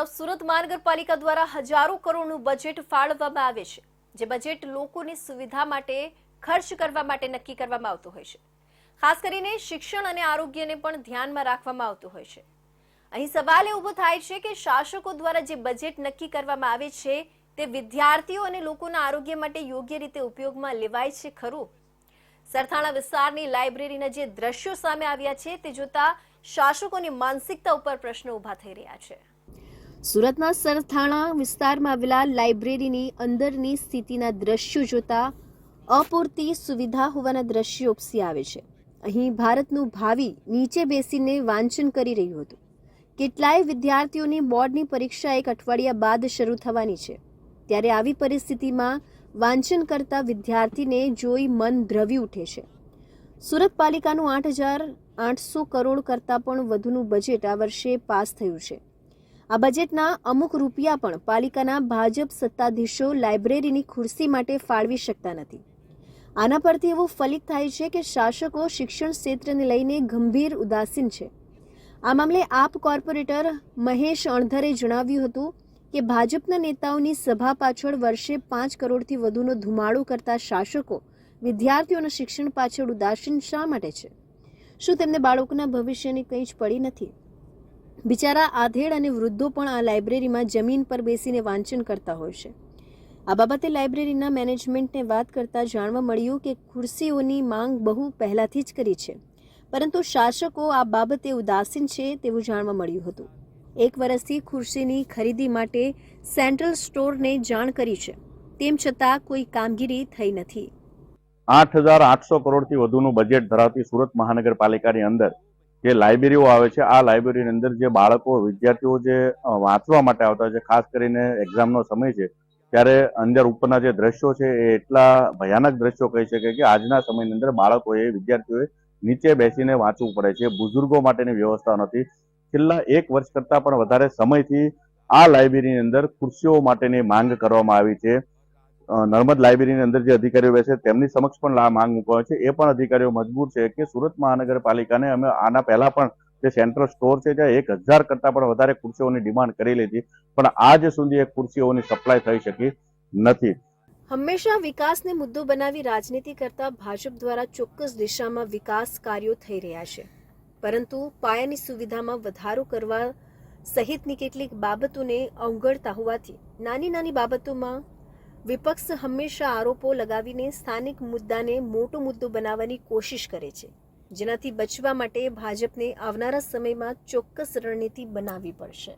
તરફ સુરત મહાનગરપાલિકા દ્વારા હજારો કરોડનું બજેટ ફાળવવામાં આવે છે, જે બજેટ લોકોની સુવિધા માટે ખર્ચ કરવા માટે નક્કી કરવામાં આવતું હોય છે. ખાસ કરીને શિક્ષણ અને આરોગ્યને પણ ધ્યાનમાં રાખવામાં આવતું હોય છે. અહીં સવાલ એ ઊભો થાય છે કે શાસકો દ્વારા જે બજેટ નક્કી કરવામાં આવે છે, તે વિદ્યાર્થીઓ અને લોકોના આરોગ્ય માટે યોગ્ય રીતે ઉપયોગમાં લેવાય છે ખરું? સરથાણા વિસ્તારની લાઇબ્રેરીના જે દ્રશ્યો સામે આવ્યા છે, તે જોતા શાસકોની માનસિકતા ઉપર પ્રશ્નો ઊભા થઈ રહ્યા છે. સુરતના સરથાણા વિસ્તારમાં આવેલા લાઇબ્રેરીની અંદરની સ્થિતિના દ્રશ્યો જોતા અપૂરતી સુવિધા હોવાના દ્રશ્યો ઉપસી આવે છે. અહીં ભારતનું ભાવિ નીચે બેસીને વાંચન કરી રહ્યું હતું. કેટલાય વિદ્યાર્થીઓની બોર્ડની પરીક્ષા એક અઠવાડિયા બાદ શરૂ થવાની છે. ત્યારે આવી પરિસ્થિતિમાં વાંચન કરતા વિદ્યાર્થીને જોઈ મન દ્રવી ઉઠે છે. સુરત પાલિકાનું આઠ હજાર આઠસો કરોડ કરતાં પણ વધુનું બજેટ આ વર્ષે પાસ થયું છે. આ બજેટના અમુક રૂપિયા પણ પાલિકાના ભાજપ સત્તાધીશો લાઇબ્રેરીની ખુરશી માટે ફાળવી શકતા નથી. આના પરથી એવું ફલિત થાય છે કે શાસકો શિક્ષણ ક્ષેત્રને લઈને ગંભીર ઉદાસીન છે. આ મામલે આપ કોર્પોરેટર મહેશ અણધરે જણાવ્યું હતું કે ભાજપના નેતાઓની સભા પાછળ વર્ષે પાંચ કરોડથી વધુનો ધુમાડો કરતા શાસકો વિદ્યાર્થીઓના શિક્ષણ પાછળ ઉદાસીન શા માટે છે? શું તેમને બાળકોના ભવિષ્યની કંઈ જ પડી નથી? બિચારા આધેડ અને વૃદ્ધો પણ આ લાઇબ્રેરીમાં જમીન પર બેસીને વાંચન કરતા હોય છે. આ બાબતે લાઇબ્રેરીના મેનેજમેન્ટને વાત કરતા જાણવા મળ્યું કે ખુરશીઓની માંગ બહુ પહેલાથી જ કરી છે. પરંતુ શાસકો આ બાબતે ઉદાસીન છે તેવું જાણવા મળ્યું હતું. એક વર્ષથી ખુરશીની ખરીદી માટે સેન્ટ્રલ સ્ટોરને જાણ કરી છે. તેમ છતાં કોઈ કામગીરી થઈ નથી. આઠ હજાર આઠસો કરોડથી વધુનું બજેટ ધરાવતી સુરત મહાનગરપાલિકાની અંદર જે લાઇબ્રેરીઓ આવે છે, આ લાઇબ્રેરીની અંદર જે બાળકો, વિદ્યાર્થીઓ જે વાંચવા માટે આવતા છે, ખાસ કરીને એક્ઝામનો સમય છે, ત્યારે અંદર ઉપરના જે દ્રશ્યો છે, એ એટલા ભયાનક દ્રશ્યો કહી શકે કે આજના સમયની અંદર બાળકોએ, વિદ્યાર્થીઓએ નીચે બેસીને વાંચવું પડે છે. બુઝુર્ગો માટેની વ્યવસ્થા નથી. છેલ્લા એક વર્ષ કરતાં પણ વધારે સમયથી આ લાઇબ્રેરીની અંદર ખુરશીઓ માટેની માંગ કરવામાં આવી છે. નર્મદ લાઇબ્રેરીની અંદર જે અધિકારીઓ બેસે તેમની સમક્ષ પણ માંગ મૂકવાનો છે. એ પણ અધિકારીઓ મજબૂર છે કે સુરત મહાનગરપાલિકાને અમે આના પહેલા પણ જે સેન્ટ્રલ સ્ટોર છે ત્યાં એક હજાર કરતા પણ વધારે ખુરશીઓની ડિમાન્ડ કરેલી હતી પણ આજ સુધી એ ખુરશીઓની સપ્લાય થઈ શકી નથી. હંમેશા વિકાસને મુદ્દો બનાવી રાજનીતિ કરતા ભાજપ દ્વારા ચોક્કસ દિશામાં વિકાસ કાર્યો થઈ રહ્યા છે. પરંતુ પાયાની સુવિધામાં વધારો કરવા સહિતની કેટલીક બાબતોને અવગણતા હોવાથી નાની નાની બાબતોમાં વિપક્ષ હંમેશા આરોપો લગાવીને સ્થાનિક મુદ્દાને મોટો મુદ્દો બનાવવાની કોશિશ કરે છે, જેનાથી બચવા માટે ભાજપને આવનારા સમયમાં ચોક્કસ રણનીતિ બનાવવી પડશે.